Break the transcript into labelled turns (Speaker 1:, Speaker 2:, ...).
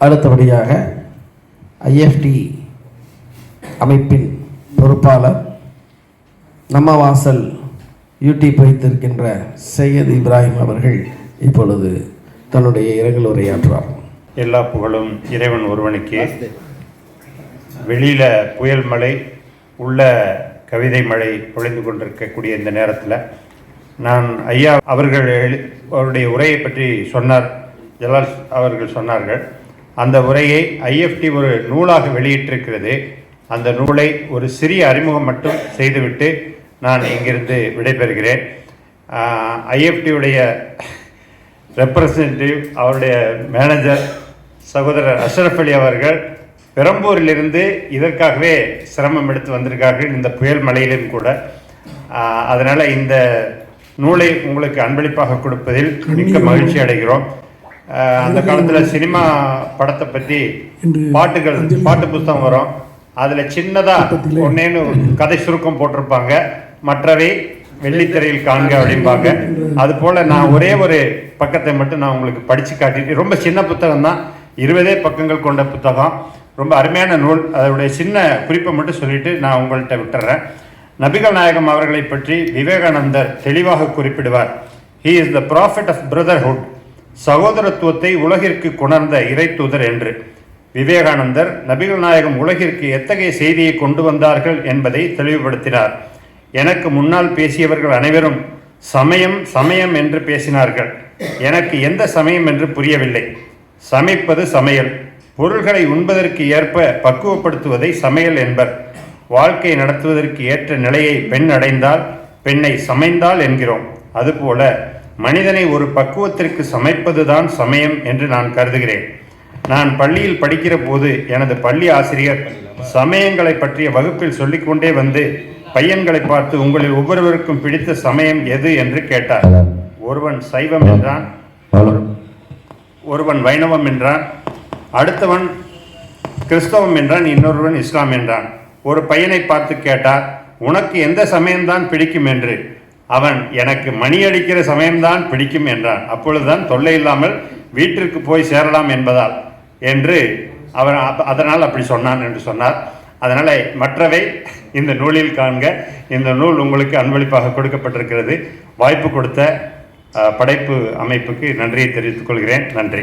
Speaker 1: அடுத்தபடியாக ஐஎஃப்டி அமைப்பின் பொறுப்பாளர் நம்ம வாசல் யூடியூப் வைத்திருக்கின்ற சையத் இப்ராஹிம் அவர்கள் இப்பொழுது தன்னுடைய இரங்கல் உரையாற்றுவார்.
Speaker 2: எல்லா புகழும் இறைவன் ஒருவனுக்கே. வெளியில் புயல் மழை உள்ள கவிதை மழை பொழிந்து கொண்டிருக்கக்கூடிய இந்த நேரத்தில் நான் ஐயா அவர்கள் எழு- அவருடைய உரையை பற்றி சொன்னார் ஜலால் அவர்கள் சொன்னார்கள். அந்த உரையை ஐஎஃப்டி ஒரு நூலாக வெளியிட்டிருக்கிறது. அந்த நூலை ஒரு சிறிய அறிமுகம் மட்டும் செய்துவிட்டு நான் இங்கிருந்து விடைபெறுகிறேன். ஐஎஃப்டியுடைய ரெப்ரசன்டேட்டிவ் அவருடைய மேனேஜர் சகோதரர் அஷ்ரஃப் அலி அவர்கள் பெரம்பூரிலிருந்து இதற்காகவே சிரமம் எடுத்து வந்திருக்கார்கள் இந்த புயல் மழையிலும் கூட. அதனால இந்த நூலை உங்களுக்கு அன்பளிப்பாக கொடுப்பதில் மிக்க மகிழ்ச்சி அடைகிறோம். அந்த காலத்தில் சினிமா படத்தை பற்றி பாட்டுகள் பாட்டு புஸ்தகம் வரும். அதில் சின்னதாக ஒன்னேன்னு கதை சுருக்கம் போட்டிருப்பாங்க. மற்றவை வெள்ளித்திரையில் காண்க அப்படிம்பாங்க. அது போல நான் ஒரே ஒரு பக்கத்தை மட்டும் நான் உங்களுக்கு படிச்சு காட்டிட்டு ரொம்ப சின்ன புத்தகம் தான். இருபதே பக்கங்கள் கொண்ட புத்தகம். ரொம்ப அருமையான நூல். அதோடைய சின்ன குறிப்பை மட்டும் சொல்லிட்டு நான் உங்கள்கிட்ட விட்டுறேன். நபிகள் நாயகம் அவர்களை பற்றி விவேகானந்தர் தெளிவாக குறிப்பிடுவார். He is the prophet of brotherhood சகோதரத்துவத்தை உலகிற்கு கொணர்ந்த இறை தூதர் என்று. விவேகானந்தர் நபிகள் நாயகம் உலகிற்கு எத்தகைய செய்தியை கொண்டு வந்தார்கள் என்பதை தெளிவுபடுத்தினார். எனக்கு முன்னால் பேசியவர்கள் அனைவரும் சமயம் சமயம் என்று பேசினார்கள். எனக்கு எந்த சமயம் என்று புரியவில்லை. சமைப்பது சமையல். பொருள்களை உண்பதற்கு ஏற்ப பக்குவப்படுத்துவதை சமையல் என்பர். வாழ்க்கை நடத்துவதற்கு ஏற்ற நிலையை பெண் அடைந்தால் பெண்ணை சமைந்தால் என்கிறோம். அதுபோல மனிதனை ஒரு பக்குவத்திற்கு சமைப்பதுதான் சமயம் என்று நான் கருதுகிறேன். நான் பள்ளியில் படிக்கிற போது எனது பள்ளி ஆசிரியர் சமயங்களை பற்றிய வகுப்பில் சொல்லிக்கொண்டே வந்து பையன்களை பார்த்து உங்களில் ஒவ்வொருவருக்கும் பிடித்த சமயம் எது என்று கேட்டார். ஒருவன் சைவம் என்றான் ஒருவன் வைணவம் என்றான் அடுத்தவன் கிறிஸ்தவம் என்றான் இன்னொருவன் இஸ்லாம் என்றான். ஒரு பையனை பார்த்து கேட்டார் உனக்கு எந்த சமயம்தான் பிடிக்கும்? என்று. அவன் எனக்கு மணி அடிக்கிற சமயம்தான் பிடிக்கும் என்றான். அப்பொழுதுதான் தொல்லை இல்லாமல் வீட்டிற்கு போய் சேரலாம் என்பதால் என்று அவர் அதனால் அப்படி சொன்னான் என்று சொன்னார். அதனால் மற்றவை இந்த நூலில் காண்க இந்த நூல் உங்களுக்கு அன்பளிப்பாக கொடுக்கப்பட்டிருக்கிறது. வாய்ப்பு கொடுத்த படைப்பு அமைப்புக்கு நன்றியை தெரிவித்துக் கொள்கிறேன். நன்றி.